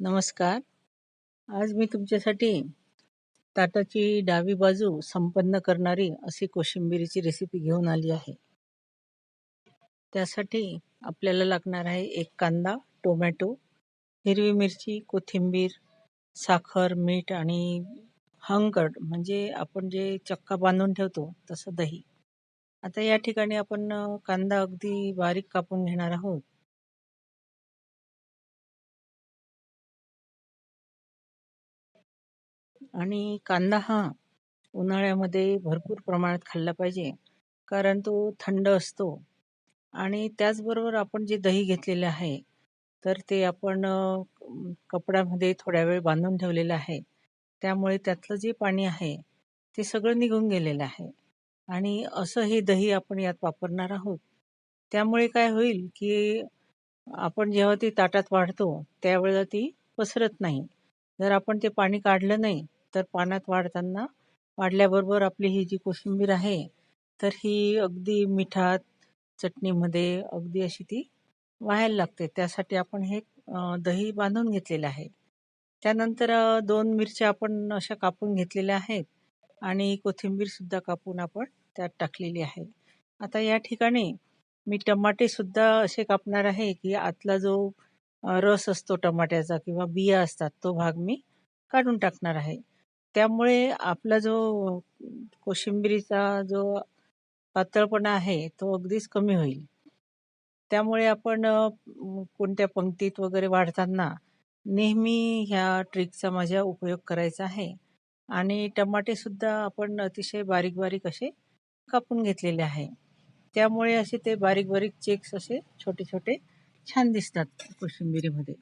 नमस्कार. आज मी तुमच्यासाठी ताटाची डावी बाजू संपन्न करणारी अशी कोशिंबिरीची रेसिपी घेऊन आली आहे. त्यासाठी आपल्याला लागणार आहे एक कांदा टोमॅटो हिरवी मिरची कोथिंबीर साखर मीठ आणि हंकड म्हणजे आपण जे चक्का बांधून ठेवतो तसं दही. आता या ठिकाणी आपण कांदा अगदी बारीक कापून घेणार आहोत. आणि कांदा हा उन्हाळ्यामध्ये भरपूर प्रमाणात खाल्ला पाहिजे कारण तो थंड असतो. आणि त्याचबरोबर आपण जे दही घेतलेले आहे तर ते आपण कपड्यामध्ये थोड्या वेळ बांधून ठेवलेलं आहे. त्यामुळे त्यातलं जे पाणी आहे ते सगळं निघून गेलेलं आहे. आणि असं हे दही आपण यात वापरणार आहोत. त्यामुळे काय होईल की आपण जेव्हा ती ताटात वाढतो त्यावेळेला ती पसरत नाही. जर आपण ते पाणी काढलं नाही तर पाण्यात वाढताना वाढल्याबरोबर आपली ही जी कोशिंबीर आहे तर ही अगदी मिठात चटणीमध्ये अगदी अशी ती व्हायला लागते. त्यासाठी आपण हे दही बांधून घेतलेलं आहे. त्यानंतर दोन मिरच्या आपण अशा कापून घेतलेल्या आहेत आणि कोथिंबीरसुद्धा कापून आपण त्यात टाकलेली आहे. आता या ठिकाणी मी टमाटेसुद्धा असे कापणार आहे की आतला जो रस असतो टमाट्याचा किंवा बिया असतात तो भाग मी काढून टाकणार आहे. त्यामुळे आपला जो कोशिंबिरीचा जो पातळपणा आहे तो अगदीच कमी होईल. त्यामुळे आपण कोणत्या पंक्तीत वगैरे वाढताना नेहमी ह्या ट्रिकचा माझ्या उपयोग करायचा आहे. आणि टमाटेसुद्धा आपण अतिशय बारीक बारीक असे कापून घेतलेले आहे. त्यामुळे असे ते बारीक बारीक चेक्स असे छोटे छोटे छान दिसतात कोशिंबिरीमध्ये.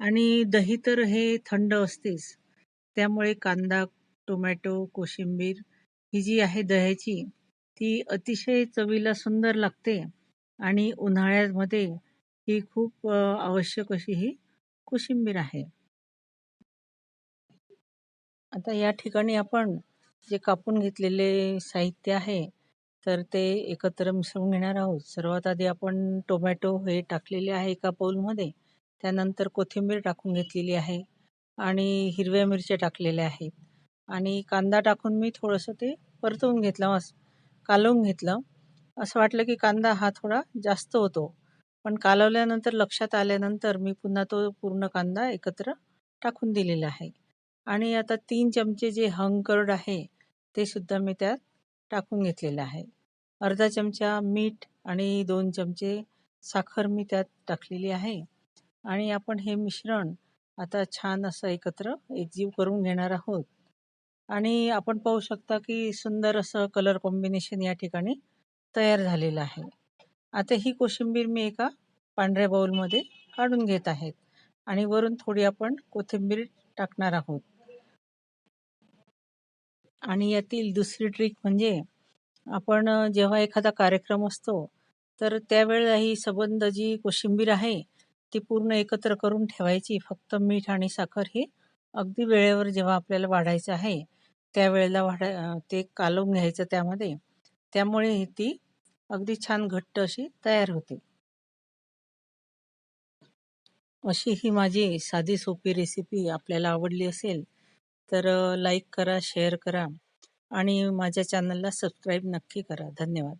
आणि दही तर हे थंड असतेच. त्यामुळे कांदा टोमॅटो कोशिंबीर ही जी आहे दह्याची ती अतिशय चवीला सुंदर लागते आणि उन्हाळ्यामध्ये ही खूप आवश्यक अशी ही कोशिंबीर आहे. आता या ठिकाणी आपण जे कापून घेतलेले साहित्य आहे तर ते एकत्र मिसळून घेणार आहोत. सर्वात आधी आपण टोमॅटो हे टाकलेले आहे एका पाऊलमध्ये त्यानंतर कोथिंबीर टाकून घेतलेली आहे. आणि हिरव्या मिरच्या टाकलेल्या आहेत. आणि कांदा टाकून मी थोडंसं ते परतवून घेतलं कालवून घेतलं. असं वाटलं की कांदा हा थोडा जास्त होतो. पण कालवल्यानंतर लक्षात आल्यानंतर मी पुन्हा तो पूर्ण कांदा एकत्र टाकून दिलेला आहे. आणि आता तीन चमचे जे हंगकर्ड आहे ते सुद्धा मी त्यात टाकून घेतलेलं आहे. अर्धा चमचा मीठ आणि दोन चमचे साखर मी त्यात टाकलेली आहे. आणि आपण हे मिश्रण आता छान असं एकत्र एकजीव करून घेणार आहोत. आणि आपण पाहू शकता की सुंदर असं कलर कॉम्बिनेशन या ठिकाणी तयार झालेलं आहे. आता ही कोशिंबीर मी एका पांढऱ्या बाउलमध्ये काढून घेत आहेत आणि वरून थोडी आपण कोथिंबीर टाकणार आहोत. आणि यातील दुसरी ट्रिक म्हणजे आपण जेव्हा एखादा कार्यक्रम असतो तर त्यावेळेला ही सबंध जी कोशिंबीर आहे ती पूर्ण एकत्र करून ठेवायची. फक्त मीठ आणि साखर ही अगदी वेळेवर जेव्हा आपल्याला वाढायचं आहे त्यावेळेला वाढा ते कालवून घ्यायचं त्यामध्ये. त्यामुळे ती अगदी छान घट्ट अशी तयार होते. अशी ही माझी साधी सोपी रेसिपी आपल्याला आवडली असेल तर लाईक करा शेअर करा आणि माझ्या चॅनलला सबस्क्राईब नक्की करा. धन्यवाद.